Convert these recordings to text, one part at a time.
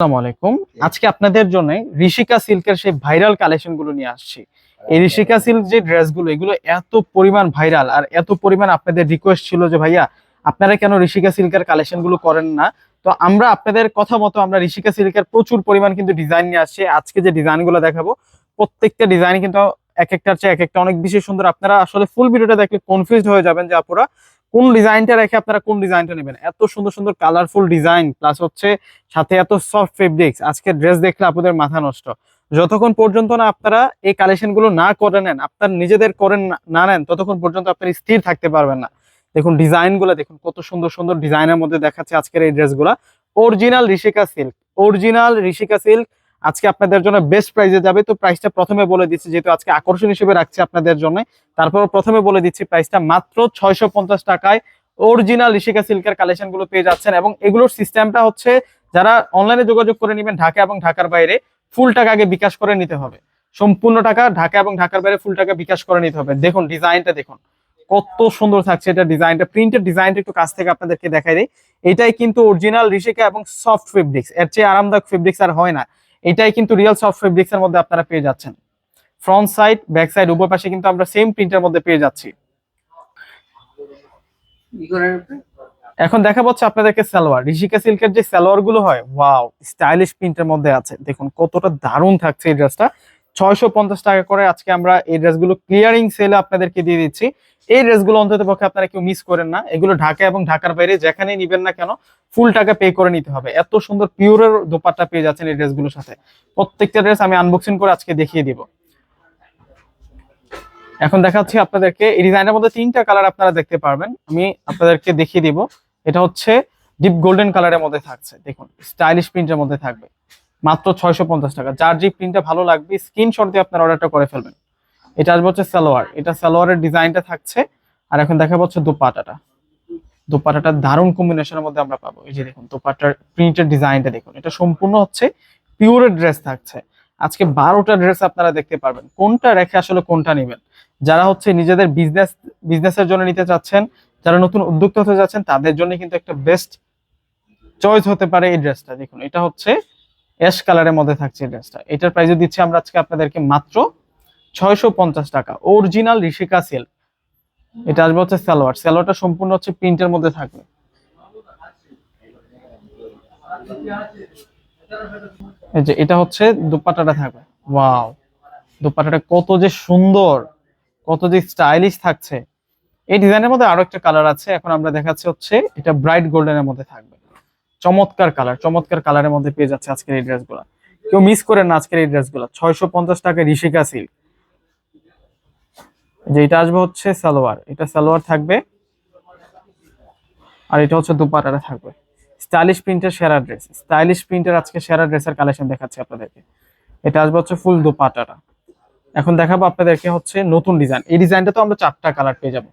আসসালামু আজকে আপনাদের জন্য ঋষিকা সিল্কের সেই ভাইরাল কালেকশনগুলো নিয়ে আসছি। এই ঋষিকা সিল্ক যে ড্রেসগুলো এগুলো এত পরিমাণ ভাইরাল আর এত পরিমাণ আপনাদের রিকোয়েস্ট ছিল যে, ভাইয়া, আপনারা কেন ঋষিকা সিল্কের কালেকশনগুলো করেন না? তো আমরা আপনাদের কথা মতো আমরা ঋষিকা সিল্কের প্রচুর পরিমাণ কিন্তু ডিজাইন নিয়ে আসছি। আজকে যে ডিজাইনগুলো দেখাবো, প্রত্যেকটা ডিজাইন কিন্তু এক একটার চেয়ে এক একটা অনেক বেশি সুন্দর। আপনারা আসলে ফুল ভিডিওটা দেখলে কনফিউজ হয়ে যাবেন যে, আপুরা কোন ডিজাইনটা রেখে আপনারা কোন ডিজাইনটা নেবেন? এত সুন্দর সুন্দর কালারফুল ডিজাইন প্লাস হচ্ছে সাথে এত সফট ফেব্রিক্স আজকে ড্রেস দেখলে আপনাদের মাথা নষ্ট। যতক্ষণ পর্যন্ত না আপনারা এই কালেকশনগুলো না করে নেন, আপনার নিজেদের করেন না- নেন, ততক্ষণ পর্যন্ত আপনারা স্থির থাকতে পারবেন না। দেখুন ডিজাইনগুলো, দেখুন কত সুন্দর সুন্দর ডিজাইনের মধ্যে দেখাচ্ছে আজকের এই ড্রেসগুলো original Rishika silk original Rishika silk আজকে আপনাদের জন্য বেস্ট প্রাইসে যাবে। তো প্রাইসটা প্রথমে বলে দিচ্ছি, যেহেতু আজকে আকর্ষণ হিসেবে রাখছি আপনাদের জন্য। তারপর প্রথমে বলে দিচ্ছি প্রাইসটা মাত্র ছয়শো পঞ্চাশ টাকায়। অরিজিনাল ঋষিকা সিল্কের কালেকশনগুলো পেয়ে যাচ্ছেন এবং এগুলোর সিস্টেমটা হচ্ছে যারা অনলাইনে যোগাযোগ করে নেবেন ঢাকা এবং ঢাকার বাইরে ফুল টাকা আগে বিকাশ করে নিতে হবে। সম্পূর্ণ টাকা ঢাকা এবং ঢাকার বাইরে ফুল টাকা বিকাশ করে নিতে হবে। দেখুন ডিজাইনটা দেখুন। কত সুন্দর থাকছে এটা ডিজাইনটা প্রিন্টের ডিজাইনটা একটু কাছ থেকে আপনাদেরকে দেখাই দেয় এটাই কিন্তু অরিজিনাল ঋষিকা এবং সফট ফেব্রিক্স এর চেয়ে আরামদায়ক ফেব্রিক্স আর হয় না। এটাই কিন্তু রিয়েল সফট ফেব্রিক্স এর মধ্যে আপনারা পেয়ে যাচ্ছেন। ফ্রন্ট সাইড ব্যাক সাইড উভয় পাশে কিন্তু আমরা সেম প্রিন্টের মধ্যে পেয়ে যাচ্ছি। এখন দেখা যাচ্ছে আপনাদেরকে সালোয়ার। ঋষিকা সিল্কের যে সালোয়ারগুলো হয় ওয়াও স্টাইলিশ প্রিন্টের মধ্যে আছে। দেখুন কতটা দারুণ থাকছে এই ড্রেসটা ছয়শো পঞ্চাশ টাকা করে আজকে আমরা এই ড্রেসগুলো ক্লিয়ারিং সেলে আপনাদেরকে দিয়ে দিচ্ছি। এই ড্রেসগুলো অন্তত পক্ষে আপনারা কেউ মিস করেন না। এগুলো ঢাকা এবং ঢাকার বাইরে যেখানেই নিবেন না কেন ফুল টাকা পে করে নিতে হবে। এত সুন্দর পিওরের দোপাট্টা পেয়ে যাচ্ছেন এই ড্রেসগুলোর সাথে। প্রত্যেকটা ড্রেস আমি আনবক্সিং করে আজকে দেখিয়ে দিব। এখন দেখাচ্ছি আপনাদেরকে, এই ডিজাইনের মধ্যে তিনটা কালার আপনারা দেখতে পারবেন। আমি আপনাদেরকে দেখিয়ে দিব। এটা হচ্ছে ডিপ গোল্ডেন কালারের মধ্যে থাকছে। দেখুন স্টাইলিশ প্রিন্টের মধ্যে থাকবে। মাত্র ছয়শো পঞ্চাশ টাকা। যার যে প্রিন্টটা ভালো লাগবে স্ক্রিনশট দিয়ে আপনার অর্ডারটা করে ফেলবেন। এটা আসবে হচ্ছে সালোয়ার। এটা সালোয়ারের ডিজাইনটা থাকছে। আর এখন দেখা পাচ্ছে দোপাটাটা। দোপাটাটা দারুণ কম্বিনেশনের মধ্যে আমরা পাবো। এই যে দেখুন, দোপাটার প্রিন্টের ডিজাইনটা দেখুন। এটা সম্পূর্ণ হচ্ছে পিওরের ড্রেস থাকছে। আজকে বারোটা ড্রেস আপনারা দেখতে পারবেন। কোনটা রেখে আসলে কোনটা নেবেন? যারা হচ্ছে নিজেদের বিজনেস বিজনেসের জন্য নিতে চাচ্ছেন, যারা নতুন উদ্যোক্তা হতে যাচ্ছেন তাদের জন্য কিন্তু একটা বেস্ট চয়েস হতে পারে এই ড্রেসটা দেখুন, এটা হচ্ছে অ্যাশ কালারের মধ্যে থাকছে ড্রেসটা এটার প্রাইসে দিচ্ছি আমরা আজকে আপনাদেরকে মাত্র ছয়শো পঞ্চাশ টাকা। অরিজিনাল ঋষিকা সিল্ক এটা আসবে হচ্ছে সালোয়ার। সালোয়ারটা সম্পূর্ণ হচ্ছে প্রিন্টের মধ্যে থাকবে। এই যে এটা হচ্ছে দুপাট্টাটা থাকবে। ওয়াও দুপাট্টাটা কত যে সুন্দর, কত যে স্টাইলিশ থাকছে। এই ডিজাইনের মধ্যে আরও একটা কালার আছে। এখন আমরা দেখাচ্ছি হচ্ছে এটা ব্রাইট গোল্ডেনের মধ্যে থাকবে। চমৎকার কালার চমৎকার কালারের মধ্যে পেয়ে যাচ্ছে আজকের এই ড্রেসগুলো কেউ মিস করেন না আজকের এই ড্রেসগুলো ছয়শো পঞ্চাশ টাকা ঋষিকা সিল্ক যে এটা আসবে হচ্ছে সালোয়ার। এটা সালোয়ার থাকবে। আর এটা হচ্ছে দুপাটাটা থাকবে। স্টাইলিশ প্রিন্টের সেরা ড্রেস স্টাইলিশ প্রিন্টের আজকে সেরা ড্রেসের কালেকশন দেখাচ্ছি আপনাদেরকে। এটা আসবে হচ্ছে ফুল দুপাটাটা এখন দেখাবো আপনাদেরকে হচ্ছে নতুন ডিজাইন এই ডিজাইনটা তো আমরা চারটা কালার পেয়ে যাব।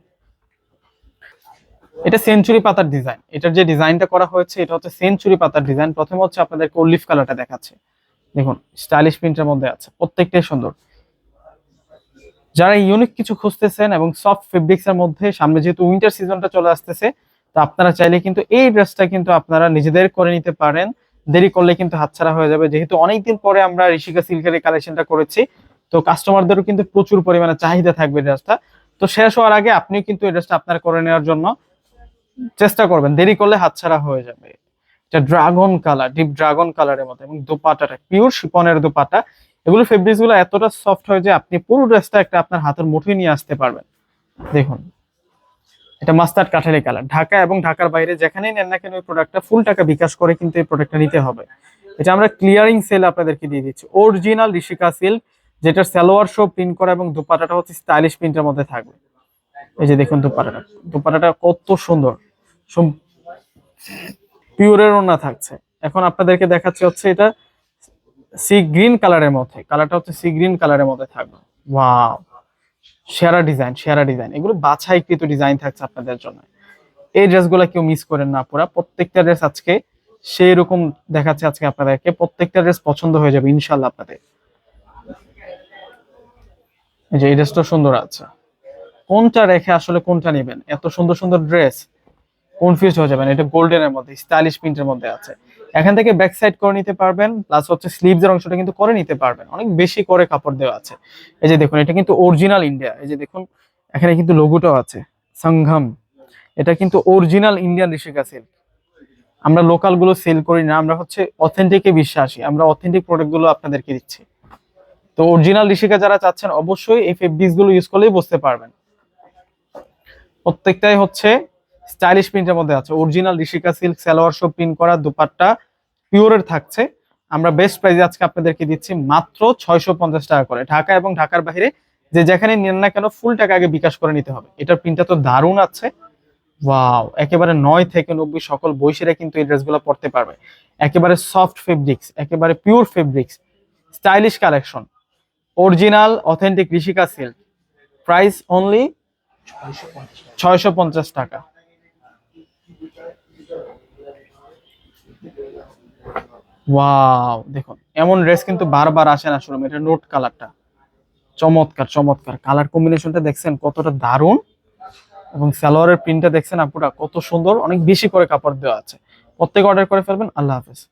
এটা সেঞ্চুরি পাতার ডিজাইন। এটার যে ডিজাইনটা করা হয়েছে, এটা হচ্ছে সেঞ্চুরি পাতার ডিজাইন। প্রথমে হচ্ছে আপনাদেরকে অলিভ কালারটা দেখাচ্ছে। দেখুন স্টাইলিশ প্রিন্টের মধ্যে আছে, প্রত্যেকটাই সুন্দর। যারা ইউনিক কিছু খুঁজতেছেন এবং সফট ফেব্রিক্স এর মধ্যে, সামনে যেহেতু উইন্টার সিজনটা চলে আসতেছে, তো আপনারা চাইলে কিন্তু এই ড্রেসটা কিন্তু আপনারা নিজেদের করে নিতে পারেন। দেরি করলে কিন্তু হাতছাড়া হয়ে যাবে। যেহেতু অনেকদিন পরে আমরা ঋষিকা সিল্কের কালেকশনটা করেছি, তো কাস্টমারদেরও কিন্তু প্রচুর পরিমাণে চাহিদা থাকবে ড্রেসটা তো শেষ হওয়ার আগে আপনিও কিন্তু এই ড্রেসটা আপনার করে নেওয়ার জন্য চেষ্টা করবেন, দেরি করলে হাতছাড়া হয়ে যাবে। এটা ড্রাগন কালার, ডিপ ড্রাগন কালারের মতো এবং দোপাটাটা, পিওর শিপনের দোপাটা। এগুলো ফেব্রিক্সগুলো এতটা সফট হয় যে আপনি পুরো ড্রেসটা একটা আপনার হাতের মুঠোয় নিয়ে আসতে পারবেন। দেখুন, এটা মাস্টার্ড কাঠালি কালার। ঢাকা এবং ঢাকার বাইরে যেখানেই নেন না কেন এই প্রোডাক্টটা ফুল টাকা বিকাশ করে কিন্তু এই প্রোডাক্টটা নিতে হবে। এটা আমরা ক্লিয়ারিং সেল আপনাদেরকে দিয়ে দিচ্ছি। অরিজিনাল ঋষিকা সিল্ক যেটার সালোয়ার শো প্রিন্ট করা এবং দুপাটাটা হচ্ছে স্টাইলিশ প্রিন্টের মধ্যে থাকবে। এই যে দেখুন দুপাটাটা। দুপাটাটা কত সুন্দর। পিওরের ওনা থাকছে। এখন আপনাদেরকে দেখাচ্ছে হচ্ছে এটা সি গ্রিন কালারের মধ্যে। কালারটা হচ্ছে সি গ্রিন কালারের মধ্যে থাকবে। ওয়াও! সেরা ডিজাইন সেরা ডিজাইন। এগুলো বাছাইকৃত ডিজাইন থাকছে আপনাদের জন্য। এই ড্রেসগুলো কেউ মিস করেন না পুরা প্রত্যেকটা ড্রেস আজকে সেই রকম দেখাচ্ছে আজকে আপনাদেরকে। প্রত্যেকটা ড্রেস পছন্দ হয়ে যাবে ইনশাল্লাহ আপনাদের। এই যে এই ড্রেসটা সুন্দর আছে। কোনটা রেখে আসলে কোনটা নেবেন? এত সুন্দর সুন্দর ড্রেস। কনফিউজ হয়ে যাবেন, এটা গোল্ডেনের মধ্যে স্টাইলিশ প্রিন্টের মধ্যে আছে। এখান থেকে ব্যাক সাইড করে নিতে পারবেন প্লাস হচ্ছে স্লিভস এর অংশটা কিন্তু করে নিতে পারবেন। অনেক বেশি করে কাপড় দেওয়া আছে। এই যে দেখুন, এটা কিন্তু অরিজিনাল ইন্ডিয়া এই যে দেখুন, এখানে কিন্তু লোগোটাও আছে সংঘম এটা কিন্তু অরিজিনাল ইন্ডিয়ান ঋষিকা সিল্ক আমরা লোকালগুলো সেল করি না, আমরা হচ্ছে অথেন্টিকে বিশ্বাসী, আমরা অথেন্টিক প্রোডাক্টগুলো আপনাদেরকে দিচ্ছি। তো অরিজিনাল ঋষিকা যারা চাচ্ছেন, অবশ্যই এই ফেব্রিক্সগুলো ইউজ করলেই বুঝতে পারবেন। প্রত্যেকটাই হচ্ছে স্টাইলিশ প্রিন্টের মধ্যে আছে। অরিজিনাল ঋষিকা সিল্ক সালোয়ার সব প্রিন্ট করা দুপাট্টা পিওরের থাকছে। আমরা বেস্ট প্রাইসে আজকে আপনাদেরকে দিচ্ছি মাত্র ছয়শো পঞ্চাশ টাকা করে। ঢাকা এবং ঢাকার বাইরে যে যেখানে নেন না কেন ফুল টাকা আগে বিকাশ করে নিতে হবে। এটার প্রিন্টটা তো দারুণ আছে। ওয়াও একেবারে নয় থেকে নব্বই সকল বয়সীরা কিন্তু এই ড্রেসগুলো পরতে পারবে। একেবারে সফট ফেব্রিক্স একেবারে pure fabrics stylish collection original authentic Rishika silk price only ছয়শো পঞ্চাশ টাকা। ওয়াও দেখুন, এমন ড্রেস কিন্তু বারবার আসে না শুরু এটা নোট কালারটা চমৎকার চমৎকার। কালার কম্বিনেশনটা দেখছেন কতটা দারুণ। এবং সালোয়ারের প্রিন্টটা দেখছেন আপুরা কত সুন্দর। অনেক বেশি করে কাপড় দেওয়া আছে। প্রত্যেক অর্ডার করে ফেলবেন। আল্লাহ হাফেজ।